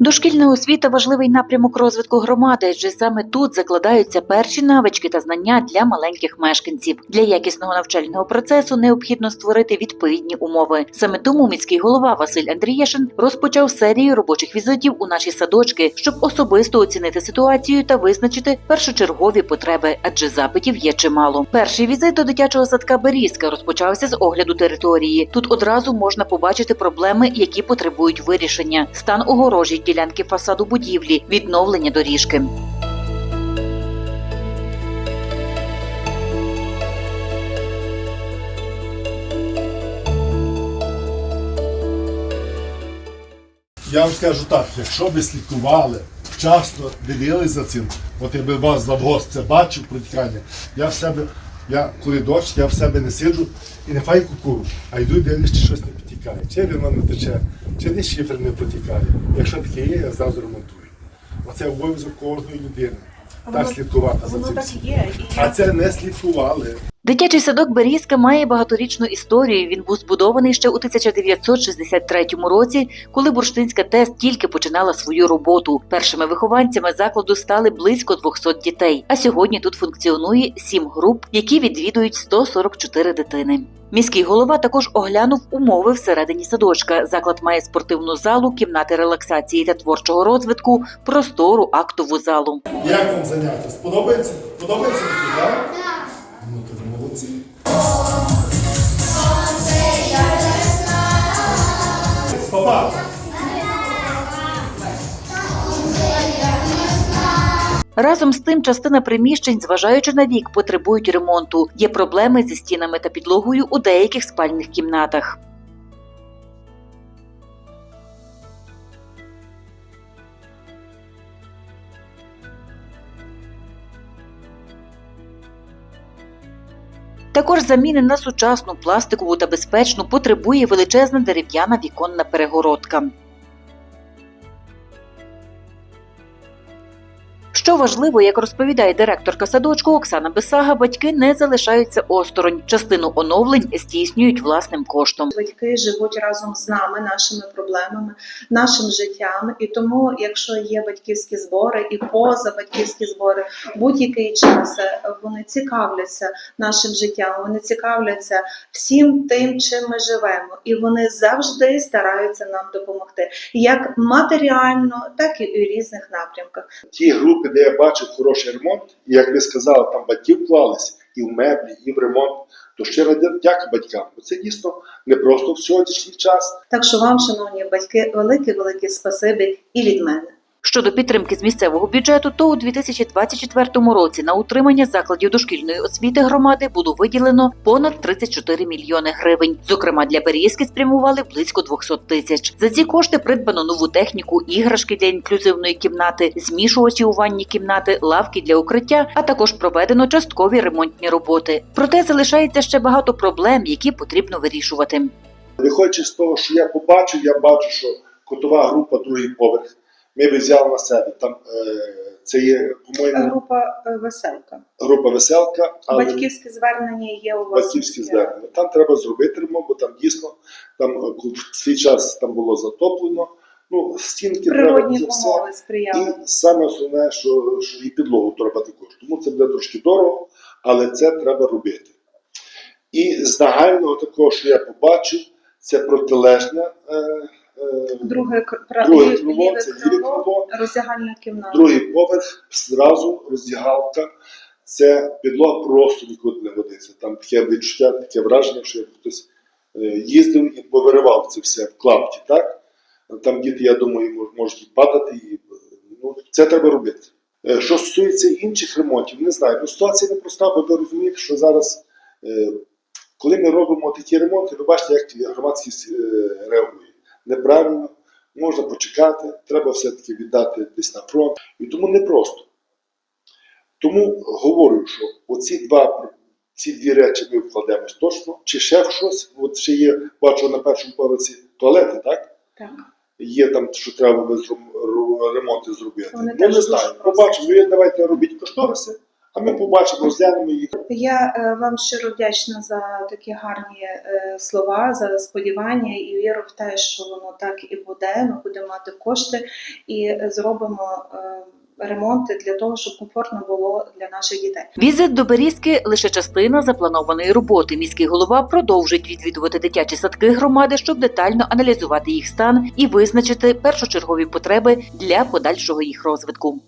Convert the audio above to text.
Дошкільна освіта важливий напрямок розвитку громади, адже саме тут закладаються перші навички та знання для маленьких мешканців. Для якісного навчального процесу необхідно створити відповідні умови. Саме тому міський голова Василь Андрієшин розпочав серію робочих візитів у наші садочки, щоб особисто оцінити ситуацію та визначити першочергові потреби, адже запитів є чимало. Перший візит до дитячого садка Берізка розпочався з огляду території. Тут одразу можна побачити проблеми, які потребують вирішення: стан огорожі ділянки фасаду будівлі, відновлення доріжки. Я вам скажу так, якщо ви слідкували, вчасно дивились за цим, от якби вас завгост це бачив протікання, я в себе, я коли дощ, я в себе не сиджу і не фай кукуру, а йду і дивлюсь, чи щось не потікає, чи вино не тече, чи не шифер не протікає. Якщо таке є, я зразу ремонтую. Оце обов'язок кожної людини. Так слідкувати за цим. всім. А це не слідкували. Дитячий садок Берізка має багаторічну історію. Він був збудований ще у 1963 році, коли Бурштинська ТЕС тільки починала свою роботу. Першими вихованцями закладу стали близько 200 дітей. А сьогодні тут функціонує сім груп, які відвідують 144 дитини. Міський голова також оглянув умови всередині садочка. Заклад має спортивну залу, кімнати релаксації та творчого розвитку, простору актову залу. Як вам заняття? Сподобається? Подобається так? Разом з тим, частина приміщень, зважаючи на вік, потребують ремонту. Є проблеми зі стінами та підлогою у деяких спальних кімнатах. Також заміни на сучасну пластикову та безпечну потребує величезна дерев'яна віконна перегородка. Що важливо, як розповідає директорка садочку Оксана Бесага, батьки не залишаються осторонь. Частину оновлень здійснюють власним коштом. батьки живуть разом з нами, нашими проблемами, нашим життям. І тому, якщо є батьківські збори і поза батьківські збори, будь-який час е, вони цікавляться нашим життям, вони цікавляться всім тим, чим ми живемо, і вони завжди стараються нам допомогти, як матеріально, так і у різних напрямках. ті групи, де я бачив хороший ремонт, і як ви сказали, там батьки вклалися і в меблі, і в ремонт, то щиро дя- дяка батькам. Бо це дійсно не просто в сьогоднішній час. Так що вам, шановні батьки, велике велике спасибі і від мене. Щодо підтримки з місцевого бюджету, то у 2024 році на утримання закладів дошкільної освіти громади було виділено понад 34 мільйони гривень. Зокрема, для Берізки спрямували близько 200 тисяч. За ці кошти придбано нову техніку, іграшки для інклюзивної кімнати, змішувачі у ванні кімнати, лавки для укриття, а також проведено часткові ремонтні роботи. Проте залишається ще багато проблем, які потрібно вирішувати. Виходячи з того, що я побачив, я бачу, що котова група другий поверх. Ми би взяли на себе. Там е, це є, по-моєму, Група е, веселка. група веселка, але Батьківське звернення є у вас. батьківські звернення. Там треба зробити ремонт, бо там дійсно там е, в свій час там було затоплено. Ну, стінки Природні треба це все. сприяли. І саме основне, що, що і підлогу треба також. Тому це буде трошки дорого, але це треба робити. І з загального такого, що я побачив, це протилежне. Е, Друге Друге крило, крило, роздягальна кімната. другий поверх, зразу роздягалка. Це підлога просто нікуди не годиться. Там таке відчуття, таке враження, що хтось е, їздив і повиривав це все в клапті. Так? Там діти, я думаю, можуть і падати. І, ну, це треба робити. Е, Що стосується інших ремонтів, не знаю. Ну, ситуація непроста, бо ви розумієте, що зараз, е, коли ми робимо такі ремонти, ви бачите, як громадськість реагує. Неправильно, можна почекати, треба все-таки віддати десь на фронт. І тому непросто. Тому говорю, що оці два ці дві речі ми вкладемось точно, чи ще щось, от ще є, бачу на першому поверсі туалети, так? Так. Є там, що треба ремонти зробити. Вони ну, не знаю. Побачимо, давайте робіть кошториси, А ми побачимо, розглянемо їх. Я е, вам щиро вдячна за такі гарні е, слова, за сподівання і віру в те, що воно так і буде. Ми будемо мати кошти і зробимо е, ремонти для того, щоб комфортно було для наших дітей. Візит до Берізки лише частина запланованої роботи. Міський голова продовжить відвідувати дитячі садки громади, щоб детально аналізувати їх стан і визначити першочергові потреби для подальшого їх розвитку.